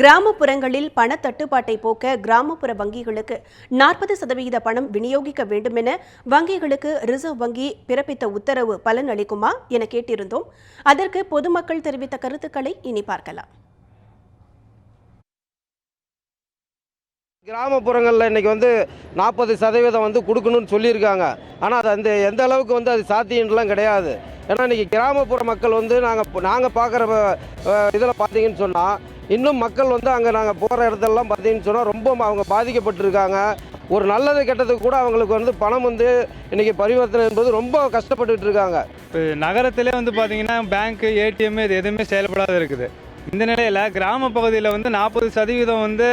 கிராமப்புறங்களில் பண தட்டுப்பாட்டை போக்க கிராமப்புற வங்கிகளுக்கு நாற்பது சதவிகித பணம் விநியோகிக்க வேண்டுமென வங்கிகளுக்கு ரிசர்வ் வங்கி பிறப்பித்த உத்தரவு பலன் அளிக்குமா என கேட்டிருந்தோம். அதற்கு பொதுமக்கள் தெரிவித்த கருத்துக்களை இனி பார்க்கலாம். கிராமப்புறங்களில் இன்றைக்கி வந்து நாற்பது சதவீதம் வந்து கொடுக்கணும்னு சொல்லியிருக்காங்க. ஆனால் அது அந்த எந்த அளவுக்கு வந்து அது சாத்தியம்லாம் கிடையாது. ஏன்னா இன்றைக்கி கிராமப்புற மக்கள் வந்து நாங்கள் நாங்கள் பார்க்குற இதில் பார்த்தீங்கன்னு சொன்னால் இன்னும் மக்கள் வந்து அங்கே நாங்கள் போகிற இடத்துலலாம் பார்த்தீங்கன்னு சொன்னால் ரொம்ப அவங்க பாதிக்கப்பட்டிருக்காங்க. ஒரு நல்லது கெட்டதுக்கு கூட அவங்களுக்கு வந்து பணம் வந்து இன்றைக்கி பரிவர்த்தனை என்பது ரொம்ப கஷ்டப்பட்டுட்டு இருக்காங்க. இப்போ நகரத்திலே வந்து பார்த்தீங்கன்னா பேங்க்கு ஏடிஎம் இது எதுவுமே செயல்படாத இருக்குது. இந்த நிலையில் கிராம பகுதியில் வந்து நாற்பது சதவீதம் வந்து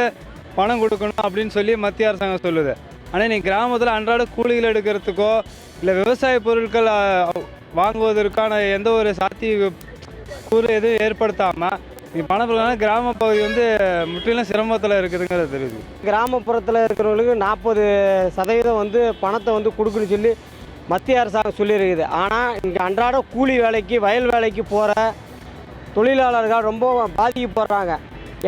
பணம் கொடுக்கணும் அப்படின்னு சொல்லி மத்திய அரசாங்கம் சொல்லுது. ஆனால் நீ கிராமத்தில் அன்றாட கூலிகள் எடுக்கிறதுக்கோ இல்லை விவசாய பொருட்கள் வாங்குவதற்கான எந்த ஒரு சாத்திய கூறு எதுவும் ஏற்படுத்தாமல் நீ பணம் கிராம பகுதி வந்து முற்றிலும் சிரமத்தில் இருக்குதுங்கிறது தெரியுது. கிராமப்புறத்தில் இருக்கிறவங்களுக்கு நாற்பது சதவீதம் வந்து பணத்தை வந்து கொடுக்குன்னு சொல்லி மத்திய அரசாங்கம் சொல்லியிருக்குது. ஆனால் இங்கே அன்றாட கூலி வேலைக்கு வயல் வேலைக்கு போகிற தொழிலாளர்கள் ரொம்ப பாதிக்கப்படுறாங்க.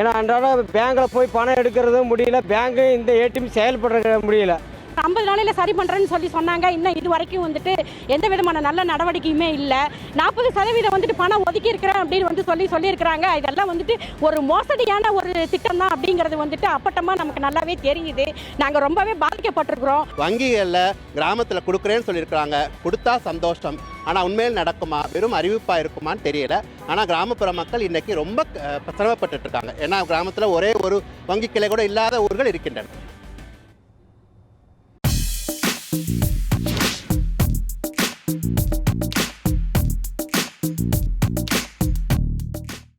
ஏன்னா அன்றாட பேங்க்கில் போய் பணம் எடுக்கிறதும் முடியல. பேங்க்கு இந்த ஏடிஎம் செயல்படுற முடியல. ஐம்பது நாளையில் சரி பண்ணுறேன்னு சொல்லி சொன்னாங்க. இன்னும் இது வரைக்கும் வந்துட்டு எந்த விதமான நல்ல நடவடிக்கையுமே இல்லை. நாற்பது சதவீதம் வந்துட்டு பணம் ஒதுக்கி இருக்கிறேன் அப்படின்னு வந்து சொல்லி சொல்லியிருக்கிறாங்க. இதெல்லாம் வந்துட்டு ஒரு மோசடியான ஒரு திட்டம் தான் அப்படிங்கிறது வந்துட்டு அப்பட்டமாக நமக்கு நல்லாவே தெரியுது. நாங்கள் ரொம்பவே பாதிக்கப்பட்டிருக்கிறோம். வங்கிகளில் கிராமத்தில் கொடுக்குறேன்னு சொல்லியிருக்கிறாங்க. கொடுத்தா சந்தோஷம். ஆனால் உண்மையில் நடக்குமா? வெறும் அறிவிப்பாக இருக்குமான்னு தெரியல. ஆனால் கிராமப்புற மக்கள் இன்றைக்கி ரொம்ப சிரமப்பட்டு இருக்காங்க. ஏன்னா கிராமத்தில் ஒரே ஒரு வங்கி கிளை கூட இல்லாத ஊர்கள் இருக்கின்றன.